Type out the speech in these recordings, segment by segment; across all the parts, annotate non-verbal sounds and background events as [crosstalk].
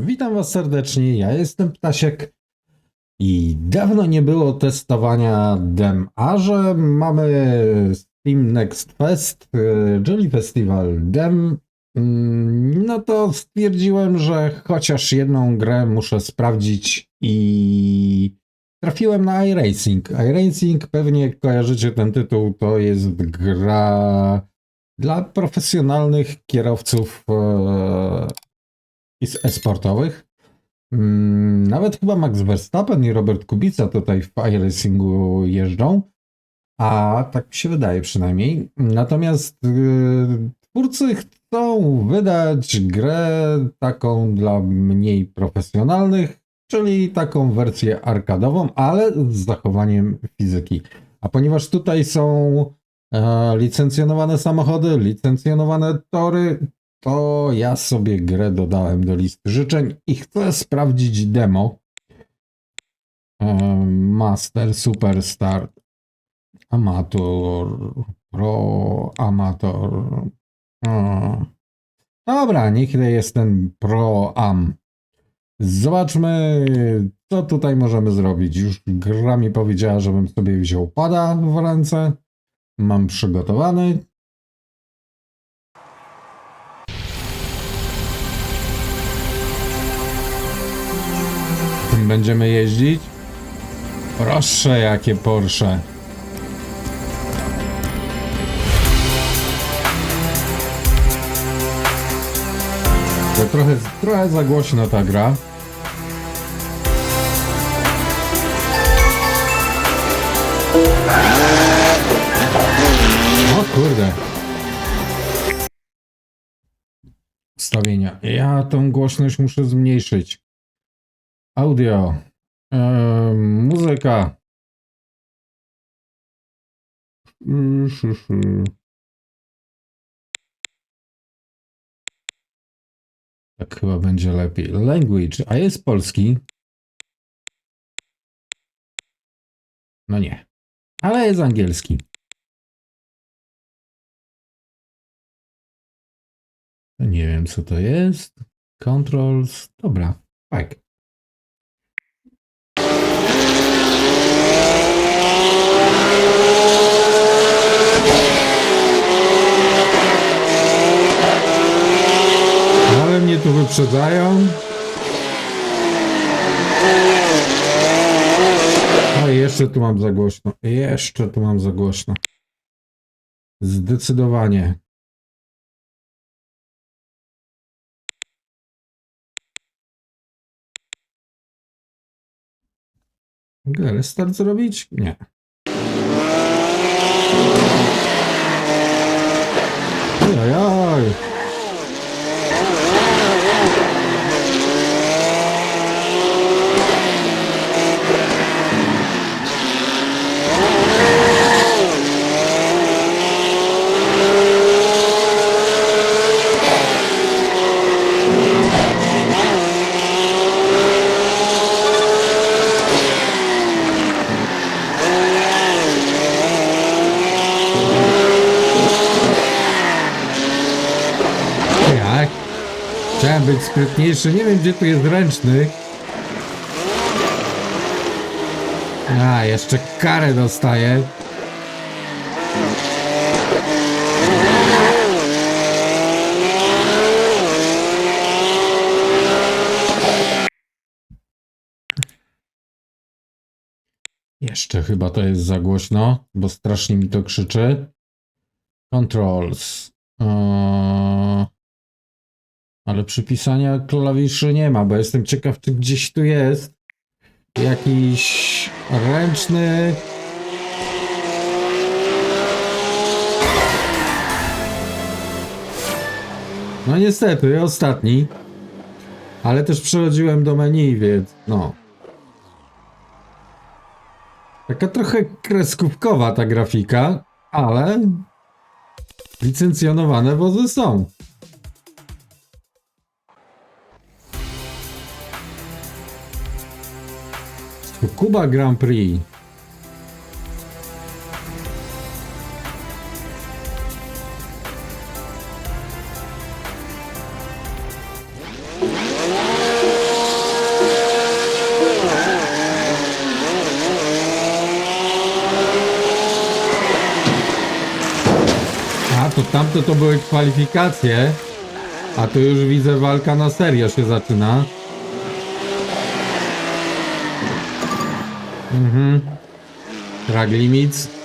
Witam Was serdecznie. Ja jestem Ptasiek i dawno nie było testowania dem, a że mamy Steam Next Fest, e, czyli festiwal dem, mm, no to stwierdziłem, że chociaż jedną grę muszę sprawdzić i trafiłem na iRacing. iRacing, pewnie kojarzycie ten tytuł, to jest gra dla profesjonalnych kierowców e, i z e-sportowych. Mm, Nawet chyba Max Verstappen i Robert Kubica tutaj w iRacingu jeżdżą, a tak mi się wydaje przynajmniej. Natomiast yy, twórcy chcą wydać grę taką dla mniej profesjonalnych, czyli taką wersję arkadową, ale z zachowaniem fizyki. A ponieważ tutaj są e, licencjonowane samochody, licencjonowane tory, to ja sobie grę dodałem do listy życzeń i chcę sprawdzić demo. Em, Master, Superstar, Amator, Pro, Amator. Dobra, niech jest ten Pro Am. Zobaczmy, co tutaj możemy zrobić. Już gra mi powiedziała, żebym sobie wziął pada w ręce. Mam przygotowany. Będziemy jeździć? Proszę, jakie Porsche. To trochę, trochę za głośno ta gra. O kurde. Ustawienia. Ja tą głośność muszę zmniejszyć. Audio. Em, muzyka. Tak chyba będzie lepiej. Language. A jest polski? No nie. Ale jest angielski. Nie wiem co to jest. Controls. Dobra. Tak. Ale mnie tu wyprzedzają. I jeszcze tu mam za głośno. Jeszcze tu mam za głośno. Zdecydowanie. Mogę restart zrobić? Nie. Jak? Chciałem być sprytniejszy. Nie wiem, gdzie tu jest ręczny. A, jeszcze karę dostaję. Jeszcze chyba to jest za głośno, bo strasznie mi to krzyczy. Controls. Eee, Ale przypisania klawiszy nie ma, bo jestem ciekaw, czy gdzieś tu jest jakiś ręczny. No niestety, ostatni. Ale też przechodziłem do menu, więc no. Taka trochę kreskówkowa ta grafika, ale licencjonowane wozy są. Kuba Grand Prix. A, to tamte to były kwalifikacje. A tu już widzę walka na serio się zaczyna. Mhm. Drag limits.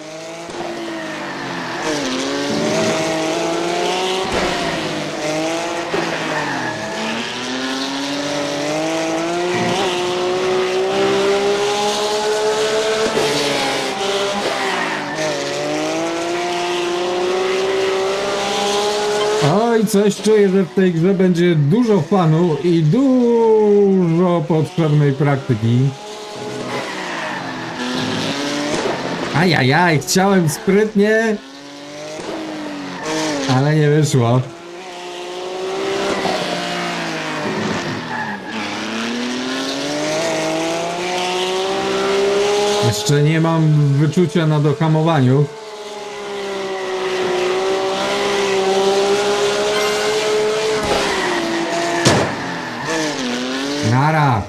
Oj, coś czuję, że w tej grze będzie dużo fanu i dużo potrzebnej praktyki. Ajajaj, chciałem sprytnie, ale nie wyszło. Jeszcze nie mam wyczucia na dohamowaniu. Nara!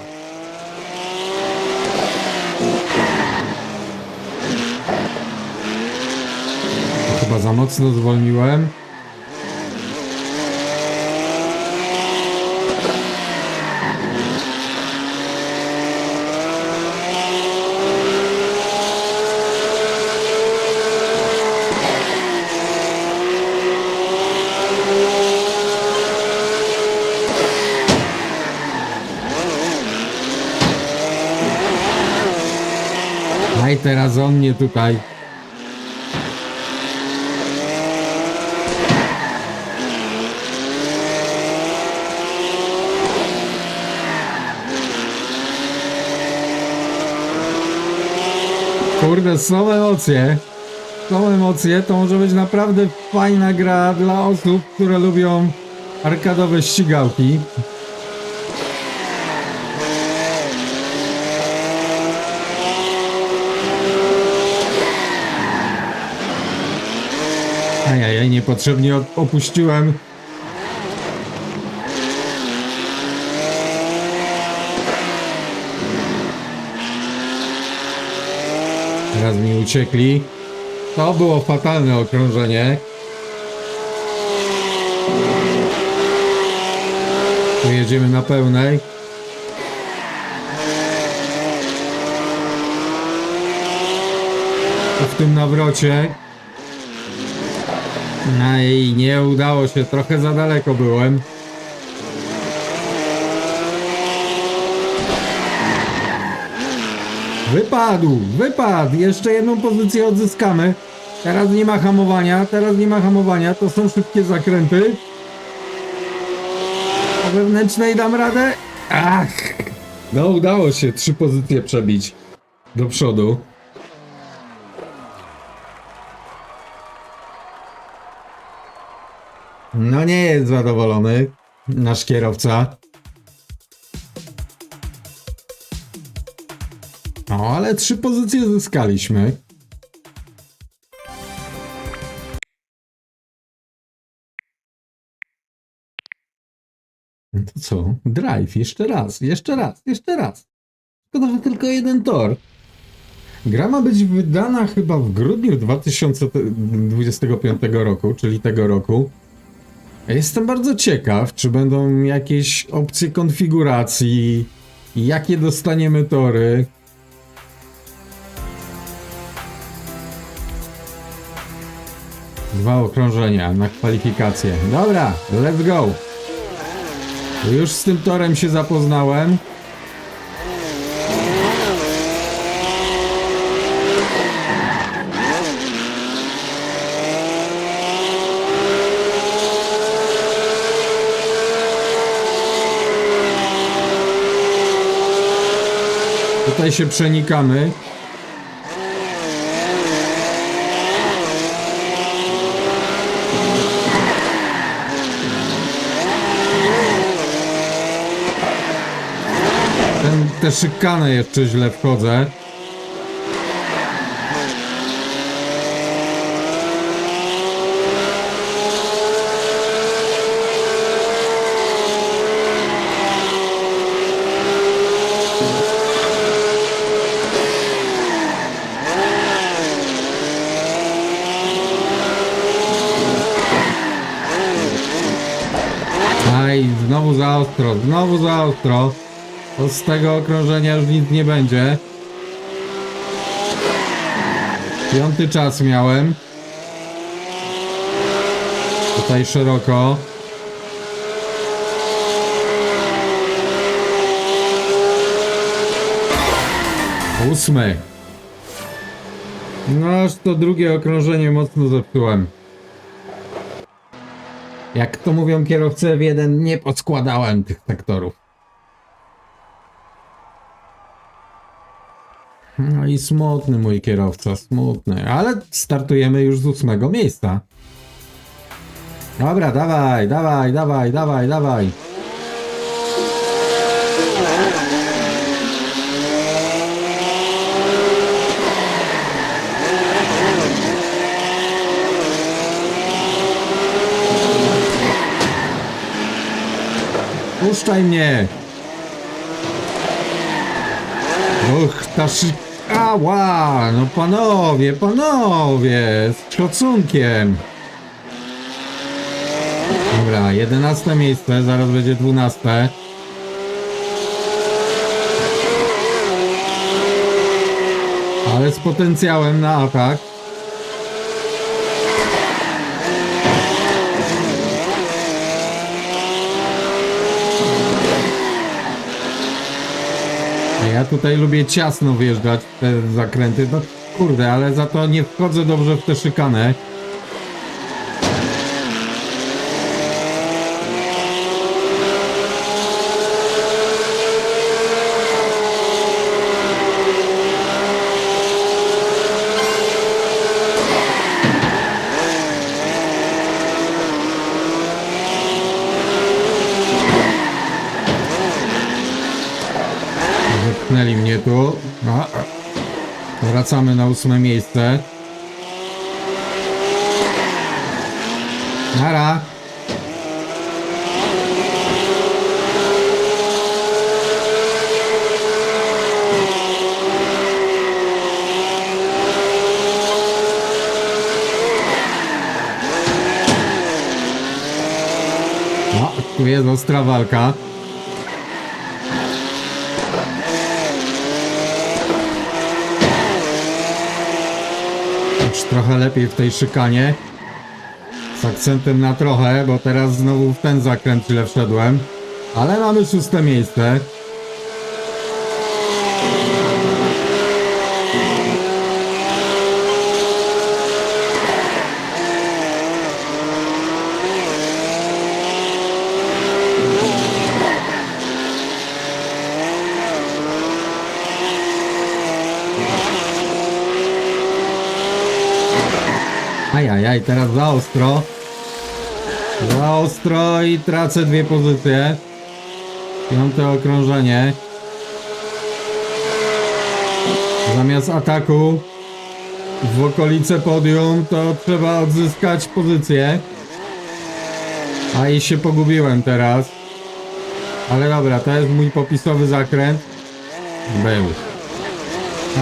Chyba za mocno zwolniłem. Aj mnie tutaj. Kurde, są emocje. Są emocje, to może być naprawdę fajna gra dla osób, które lubią arkadowe ścigałki. Ajajaj, niepotrzebnie op- opuściłem. Teraz mi uciekli. To było fatalne okrążenie. Jedziemy na pełnej. W tym nawrocie i nie udało się, trochę za daleko byłem. Wypadł, wypadł, jeszcze jedną pozycję odzyskamy. Teraz nie ma hamowania, teraz nie ma hamowania, to są szybkie zakręty. Po wewnętrznej dam radę. Ach! No udało się trzy pozycje przebić do przodu. No nie jest zadowolony nasz kierowca. No, ale trzy pozycje zyskaliśmy. No to co? Drive, jeszcze raz, jeszcze raz, jeszcze raz. Szkoda, że tylko jeden tor. Gra ma być wydana chyba w grudniu 2025 roku, czyli tego roku. Jestem bardzo ciekaw, czy będą jakieś opcje konfiguracji, jakie dostaniemy tory. Dwa okrążenia na kwalifikacje. Dobra, let's go. Już z tym torem się zapoznałem. Tutaj się przenikamy. Ten, te szykany jeszcze źle wchodzę. Ostro, znowu za ostro. Z tego okrążenia już nic nie będzie. Piąty czas miałem. Tutaj szeroko. Ósmy. No aż to drugie okrążenie mocno zepsułem. Jak to mówią kierowcy F1, nie podskładałem tych sektorów. No i smutny mój kierowca, smutny. Ale startujemy już z ósmego miejsca. Dobra, dawaj, dawaj, dawaj, dawaj, dawaj. Puszczaj mnie! Och, ta szy... Ała! No panowie, panowie! Z szacunkiem! Dobra, 11 miejsce, zaraz będzie 12. Ale z potencjałem na atak. Ja tutaj lubię ciasno wjeżdżać w te zakręty. No kurde, ale za to nie wchodzę dobrze w tę szykanę. Wypchnęli mnie tu. A, wracamy na ósme miejsce. Nara. No, tu jest ostra walka. Trochę lepiej w tej szykanie. Z akcentem na trochę, bo teraz znowu w ten zakręt źle wszedłem. Ale mamy szóste miejsce. Ajajaj, teraz za ostro. Za ostro i tracę dwie pozycje. Piąte okrążenie. Zamiast ataku w okolice podium, to trzeba odzyskać pozycję. A i się pogubiłem teraz. Ale dobra, to jest mój popisowy zakręt. Był.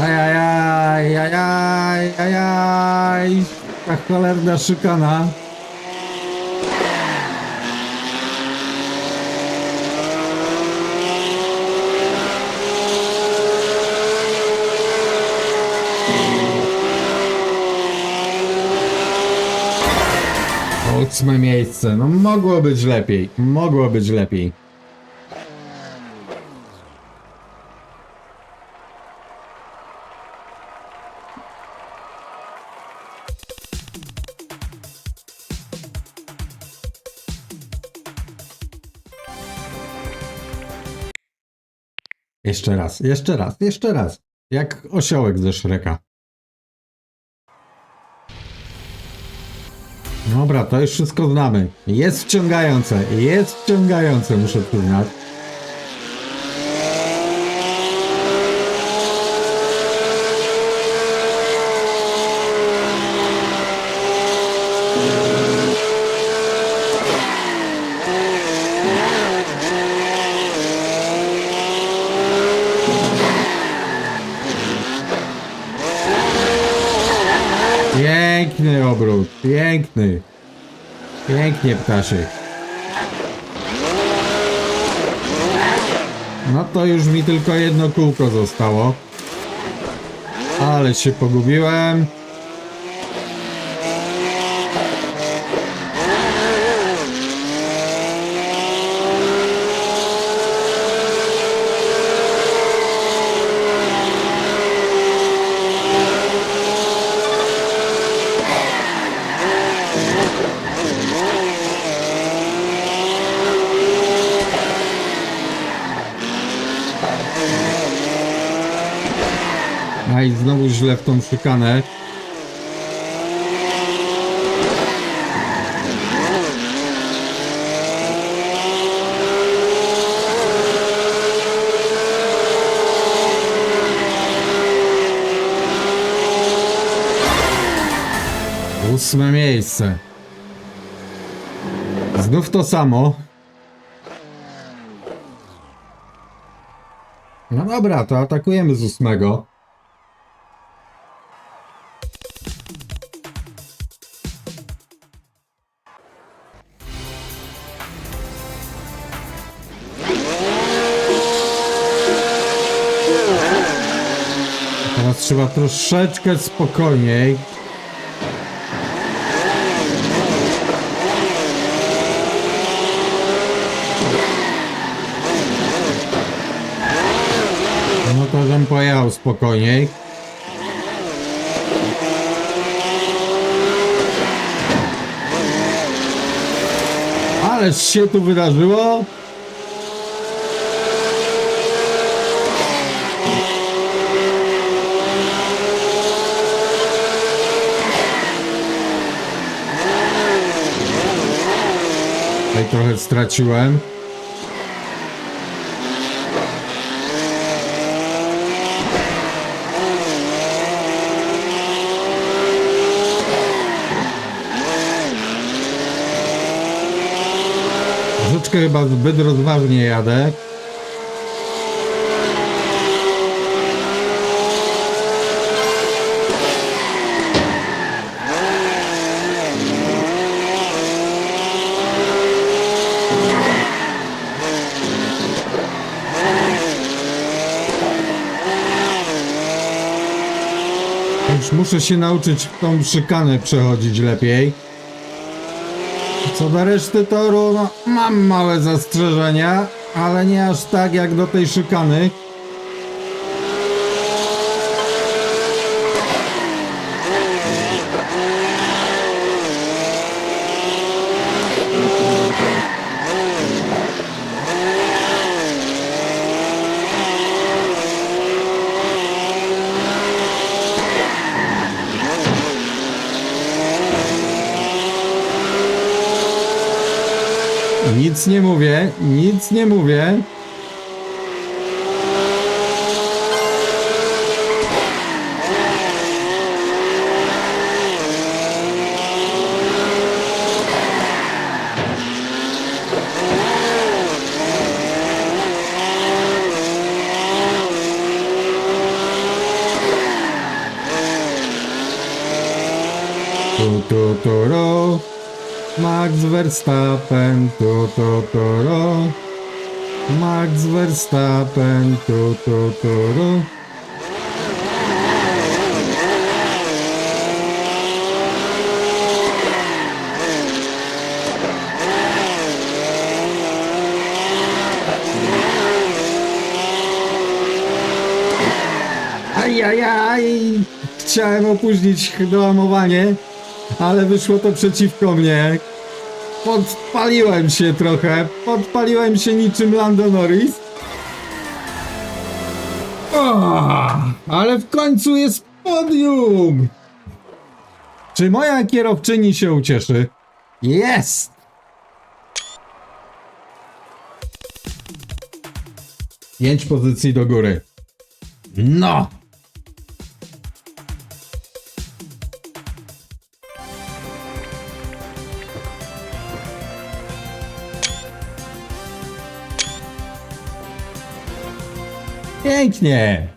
Ajajaj, ajaj, ajaj. Ta cholerna szykana. Ósme miejsce. No mogło być lepiej. Mogło być lepiej. Jeszcze raz, jeszcze raz, jeszcze raz. Jak osiołek ze Szreka. Dobra, to już wszystko znamy. Jest wciągające, jest wciągające, muszę przyznać. Piękny obrót, piękny. Pięknie ptaszek. No to już mi tylko jedno kółko zostało. Ale się pogubiłem. Źle w tą szykanę. Ósme miejsce. Znów to samo. No dobra, to atakujemy z ósmego. Trzeba troszeczkę spokojniej. No to żem pojechał spokojniej. Ależ się tu wydarzyło. Trochę straciłem. Troszeczkę chyba zbyt rozważnie jadę. Już muszę się nauczyć tą szykanę przechodzić lepiej. Co do reszty toru, no, mam małe zastrzeżenia, ale nie aż tak jak do tej szykany. Nie mówię, nic nie mówię. Tu, tu, tu, ru. Max Verstappen, tu, tu, tu, ru. Max Verstappen, tu, tu, tu, ru. Ajajaj! Chciałem opóźnić dołamowanie, ale wyszło to przeciwko mnie. Podpaliłem się trochę. Podpaliłem się niczym Lando Norris. O, ale w końcu jest podium! Czy moja kierowczyni się ucieszy? Jest! Pięć pozycji do góry. No! Pięknie!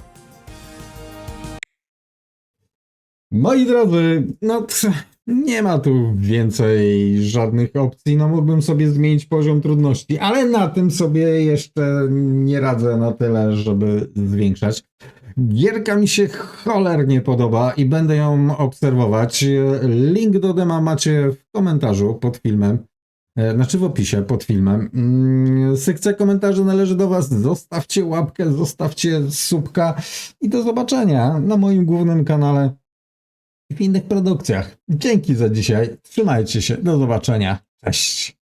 Moi drodzy, no [laughs] Nie ma tu więcej żadnych opcji. No mógłbym sobie zmienić poziom trudności, ale na tym sobie jeszcze nie radzę na tyle, żeby zwiększać. Gierka mi się cholernie podoba i będę ją obserwować. Link do dema macie w komentarzu pod filmem. Znaczy w opisie pod filmem. Mm, Sekcja komentarzy należy do Was. Zostawcie łapkę, zostawcie subka i do zobaczenia na moim głównym kanale i w innych produkcjach. Dzięki za dzisiaj. Trzymajcie się. Do zobaczenia. Cześć.